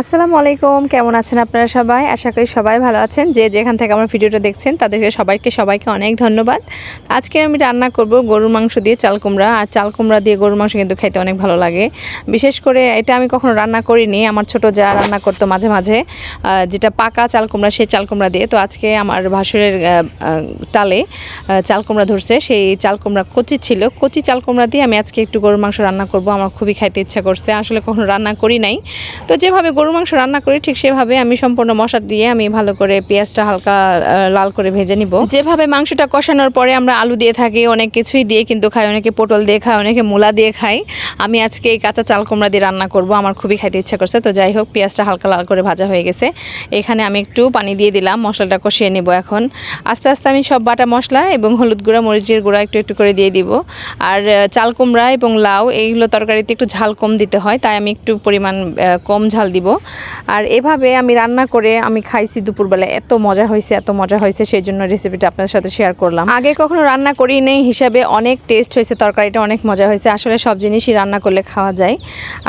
আসসালামু আলাইকুম, কেমন আছেন আপনারা সবাই? আশা করি সবাই ভালো আছেন। যে যেখান থেকে আমার ভিডিওটা দেখছেন, তাদেরকে সবাইকে সবাইকে অনেক ধন্যবাদ। আজকে আমি রান্না করব গরুর মাংস দিয়ে চাল কুমড়া। আর চাল কুমড়া দিয়ে গরুর মাংস কিন্তু খাইতে অনেক ভালো লাগে। বিশেষ করে এটা আমি কখনো রান্না করিনি। আমার ছোট যা রান্না করতো মাঝে মাঝে যেটা পাকা চাল কুমড়া, সেই চাল কুমড়া দিয়ে। তো আজকে আমার ভাসুরের টালে চাল কুমড়া ধরছে। সেই চাল কুমড়া কচি ছিল। কচি চাল কুমড়া দিয়ে আমি আজকে একটু গরুর মাংস রান্না করব। আমার খুবই খাইতে ইচ্ছা করছে। আসলে কখনো রান্না করি নাই। তো যেভাবে গরুর মাংস রান্না করি, ঠিক সেভাবে আমি সম্পূর্ণ মশলা দিয়ে আমি ভালো করে পেঁয়াজটা হালকা লাল করে ভেজে নিব। যেভাবে মাংসটা কষানোর পরে আমরা আলু দিয়ে থাকি, অনেক কিছুই দিয়ে কিন্তু খাই, অনেকে পটল দিয়ে খায়, অনেকে মূলা দিয়ে খাই। আমি আজকে এই কাঁচা চাল কুমড়া দিয়ে রান্না করব, আমার খুবই খাইতে ইচ্ছা করছে। তো যাই হোক, পেঁয়াজটা হালকা লাল করে ভাজা হয়ে গেছে। এখানে আমি একটু পানি দিয়ে দিলাম, মশলাটা কষিয়ে নেব এখন। আস্তে আস্তে আমি সব বাটা মশলা এবং হলুদ গুঁড়া, মরিচের গুঁড়া একটু একটু করে দিয়ে দিব। আর চাল কুমড়া এবং লাউ, এইগুলো তরকারিতে একটু ঝাল কম দিতে হয়, তাই আমি একটু পরিমাণ কম ঝাল দিব। আর এভাবে আমি রান্না করে আমি খাইছি দুপুরবেলা। এত মজা হয়েছে, এত মজা হয়েছে, সেই জন্য রেসিপিটা আপনার সাথে শেয়ার করলাম। আগে কখনো রান্না করি নেই, হিসাবে অনেক টেস্ট হয়েছে, তরকারিটা অনেক মজা হয়েছে। আসলে সব জিনিসই রান্না করলে খাওয়া যায়।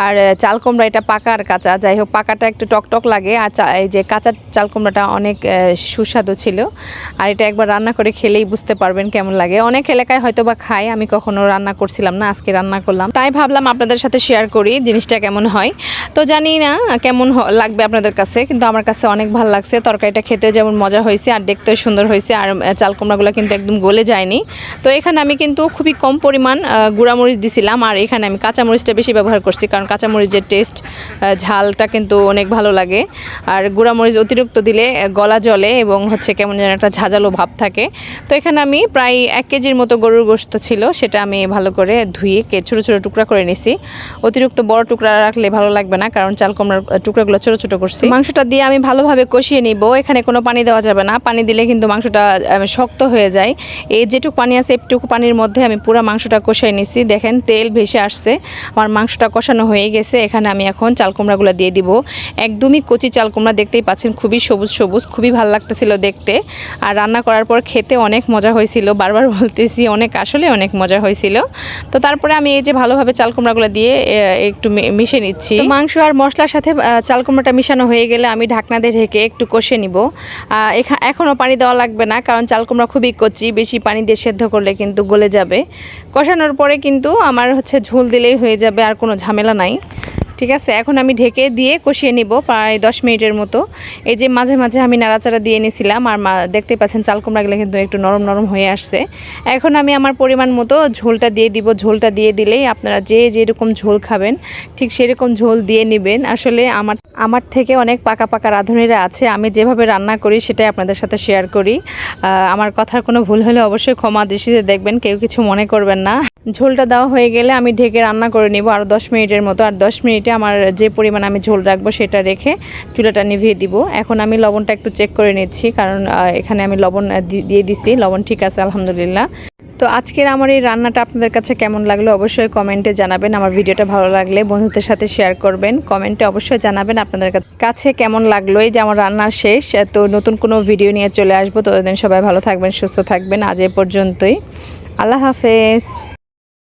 আর চাল কুমড়া, এটা পাকা আর কাঁচা। যাই হোক, পাকাটা একটু টকটক লাগে। আর এই যে কাঁচা চাল কুমড়াটা অনেক সুস্বাদু ছিল। আর এটা একবার রান্না করে খেলেই বুঝতে পারবেন কেমন লাগে। অনেক এলাকায় হয়তো বা খায়, আমি কখনো রান্না করছিলাম না, আজকে রান্না করলাম। তাই ভাবলাম আপনাদের সাথে শেয়ার করি, জিনিসটা কেমন হয়। তো জানি না কেমন লাগবে আপনাদের কাছে? কিন্তু আমার কাছে অনেক ভালো লাগছে। তরকারিটা খেতে যেমন মজা হয়েছে আর দেখতেও সুন্দর হয়েছে আর চাল কুমড়াগুলো কিন্তু একদম গলে যায়নি। তো এখানে আমি কিন্তু খুবই কম পরিমাণ গুঁড়ামরিচ দিছিলাম আর এখানে আমি কাঁচামরিচটা বেশি ব্যবহার করছি কারণ কাঁচামরিচের টেস্ট ঝালটা কিন্তু অনেক ভালো লাগে। আর গুঁড়ামরিচ অতিরিক্ত দিলে গলা জলে এবং হচ্ছে কেমন যেন একটা ঝাঁঝালো ভাব থাকে। তো এখানে আমি প্রায় এক কেজির মতো গরুর গোস্ত ছিল, সেটা আমি ভালো করে ধুয়ে কে ছোটো ছোটো টুকরা করে নিছি। অতিরিক্ত বড় টুকরা রাখলে ভালো লাগবে না, কারণ চাল কুমড়ার টুকরাগুলো ছোটো ছোটো করছি। মাংসটা দিয়ে আমি ভালোভাবে কষিয়ে নিব। এখানে কোনো পানি দেওয়া যাবে না। পানি দিলে কিন্তু মাংসটা শক্ত হয়ে যায়। এই যেটুকু পানি আছে একটুকু পানির মধ্যে আমি পুরো মাংসটা কষিয়ে নিছি। দেখেন তেল ভেসে আসছে। আমার মাংসটা কষানো হয়ে গেছে। এখানে আমি এখন চাল কুমড়াগুলো দিয়ে দিব। একদমই কচি চাল কুমড়া দেখতেই পাচ্ছেন খুবই সবুজ সবুজ খুবই ভালো লাগতেছিল দেখতে। আর রান্না করার পর খেতে অনেক মজা হয়েছিল। বারবার বলতেছি অনেক আসলে অনেক মজা হয়েছিল। তো তারপরে আমি এই যে ভালোভাবে চাল কুমড়াগুলো দিয়ে একটু মিশে নিচ্ছি। মাংস আর মশলার সাথে চাল কুমড়াটা মিশানো হয়ে গেলে আমি ঢাকনা দিয়ে ঢেকে একটু কষে নিব। এখনও পানি দেওয়া লাগবে না, কারণ চাল কুমড়া খুবই কচি, বেশি পানি দিয়ে সেদ্ধ করলে কিন্তু গলে যাবে। কষানোর পরে কিন্তু আমার হচ্ছে ঝোল দিলেই হয়ে যাবে, আর কোনো ঝামেলা নাই। ঠিক আছে? এখন আমি ঢেকে দিয়ে কষিয়ে নিব প্রায় দশ মিনিটের মতো। এই যে মাঝে মাঝে আমি নাড়াচাড়া দিয়ে নিয়েছিলাম, আর দেখতে পাচ্ছেন চাল কুমড়াগুলো কিন্তু একটু নরম নরম হয়ে আসছে। এখন আমি আমার পরিমাণ মতো ঝোলটা দিয়ে দিব। ঝোলটা দিয়ে দিলেই আপনারা যে যেরকম ঝোল খাবেন, ঠিক সেরকম ঝোল দিয়ে নেবেন। আসলে আমার আমার থেকে অনেক পাকা পাকা রাঁধুনিরা আছে, আমি যেভাবে রান্না করি সেটাই আপনাদের সাথে শেয়ার করি। আমার কথার কোনো ভুল হলে অবশ্যই ক্ষমা দৃষ্টিতে দেখবেন, কেউ কিছু মনে করবেন না। ঝোলটা দেওয়া হয়ে গেলে আমি ঢেকে রান্না করে নিব আরও দশ মিনিটের মতো। আর দশ মিনিটে আমার যে পরিমাণ আমি ঝোল রাখব সেটা রেখে চুলাটা নিভিয়ে দিব। এখন আমি লবণটা একটু চেক করে নিচ্ছি, কারণ এখানে আমি লবণ দিয়ে দিছি, লবণ ঠিক আছে, আলহামদুলিল্লাহ। তো আজকের আমার এই রান্নাটা আপনাদের কাছে কেমন লাগল অবশ্যই কমেন্টে জানাবেন, আমার ভিডিওটা ভালো লাগলে বন্ধুদের সাথে শেয়ার করবেন, কমেন্টে অবশ্যই জানাবেন আপনাদের কাছে কেমন লাগল এই যে আমার রান্না শেষ, তো নতুন কোনো ভিডিও নিয়ে চলে আসব, ততদিন সবাই ভালো থাকবেন, সুস্থ থাকবেন, আজ এ পর্যন্তই। আল্লাহ হাফেজ।